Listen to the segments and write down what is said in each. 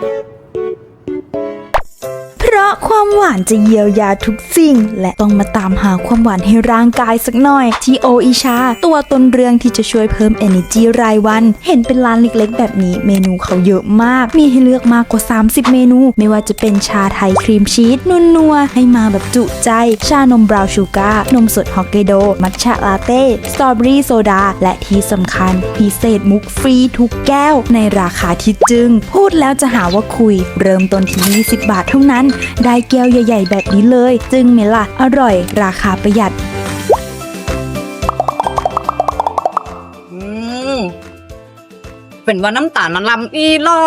Thank you. ความหวานจะเยียวยาทุกสิ่ง และต้องมาตามหาความหวานให้ร่างกายสักหน่อยที่โออิชา ตัวต้นเรื่องที่จะช่วยเพิ่ม energy รายวัน เห็นเป็นร้านเล็กๆ แบบนี้เมนูเขาเยอะมาก มีให้เลือกมากกว่า 30 เมนู ไม่ว่าจะเป็นชาไทยครีมชีสนุ่นนัวให้มาแบบจุใจ ชานมบราวน์ชูการ์นมสดฮอกไกโด มัทฉะลาเต้สตรอเบอรี่โซดา และที่สำคัญ พิเศษมุกฟรีทุกแก้ว ในราคาที่จึง พูดแล้วจะหาว่าคุย เริ่มต้นที่ 20 บาทเท่านั้นได้แก้วใหญ่ ๆ แบบนี้เลย จึงไหมล่ะอร่อย ราคาประหยัดอืมเป็นว่าน้ำตาลมันลำอีหรอ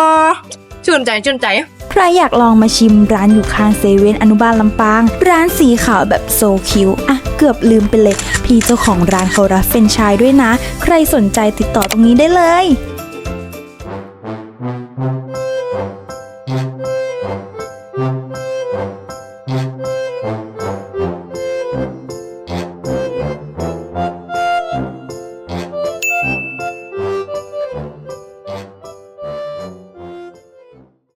ชื่นใจชื่นใจใครอยากลองมาชิมร้านอยู่ข้างเซเว่นอนุบาลลำปาง ร้านสีขาวแบบโซคิวอะเกือบลืมไปเลย พี่เจ้าของร้านเขารับเฟรนไชายด้วยนะ ใครสนใจติดต่อตรงนี้ได้เลย